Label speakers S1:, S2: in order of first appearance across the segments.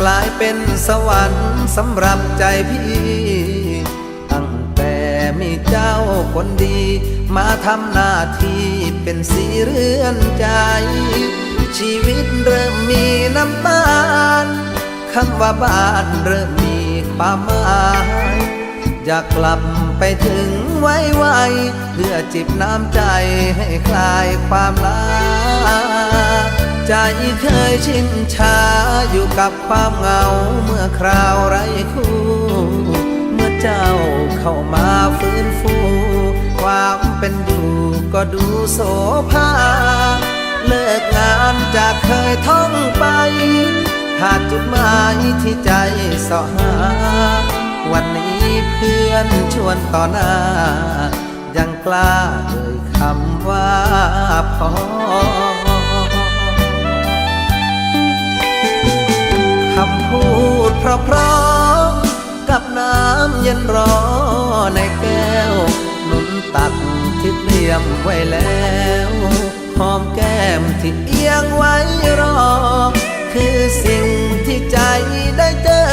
S1: กลายเป็นสวรรค์สำหรับใจพี่ ตั้งแต่มีเจ้าคนดี มาทำหน้าที่เป็นสีเรือนใจ ชีวิตเริ่มมีน้ำตาลคำว่าบ้านเริ่มมีความหมายอยากกลับไปถึงไว้ไวๆเพื่อจิบน้ำใจให้คลายความลา เคยชินชาอยู่กับความเหงาเมื่อคราวไร้คู่ เมื่อเจ้าเข้ามาฟื้นฟู ความเป็นอยู่ก็ดูโสภาเลิกงานจากเคยท่องไป หาจุดหมายที่ใจสาะหา วันนี้เพื่อนชวนต่อหน้า ยังกล้าเอ่ยคำว่าพอำพูดเพราะๆกับน้ำเย็นรอในแก้วหนุนตักที่เตรียมไว้แล้วหอมแก้มที่เอียงไว้รอ คือสิ่งที่ใจได้เจอ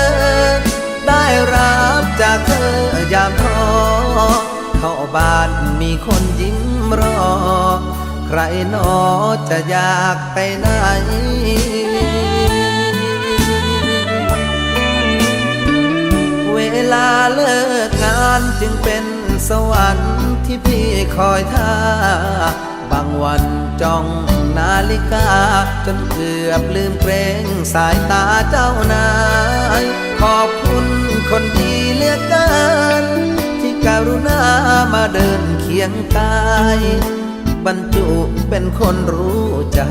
S1: ได้รับจากเธอยามท้อเข้าบ้านมีคนยิ้มรอ ใครนอจะอยากไปไหนานจึงเป็นสวรรค์ที่พี่คอยท่า บางวันจ้องนาฬิกา จนเกือบลืมเกรงสายตาเจ้านาย ขอบคุณคนดีเลือกเกินที่กรุณามาเดินเคียงกายบรรจุเป็นคนรู้ใจ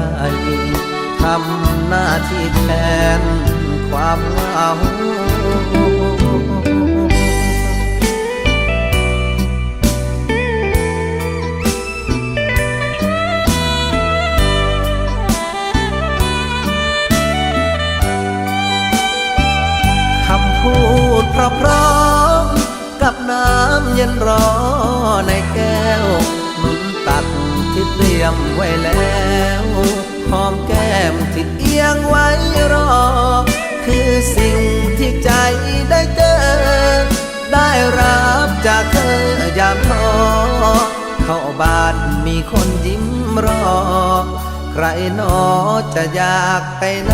S1: ทำหน้าที่แทนความเหงา เพราะๆกับน้ำเย็นรอในแก้วหนุนตักที่เตรียมไว้แล้วหอมแก้มที่เอียงไว้รอ คือสิ่งที่ใจได้เจอ ได้รับจากเธอยามท้อเข้าบ้านมีคนยิ้มรอ ใครนอจะอยากไปไหน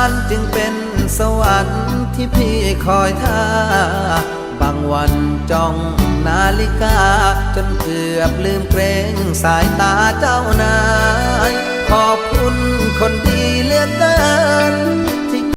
S1: านจึงเป็นสวรรค์ที่พี่คอยท่า บางวันจ้องนาฬิกา จนเกือบลืมเกรงสายตาเจ้านาย ขอบคุณคนดีเหลือกเกิน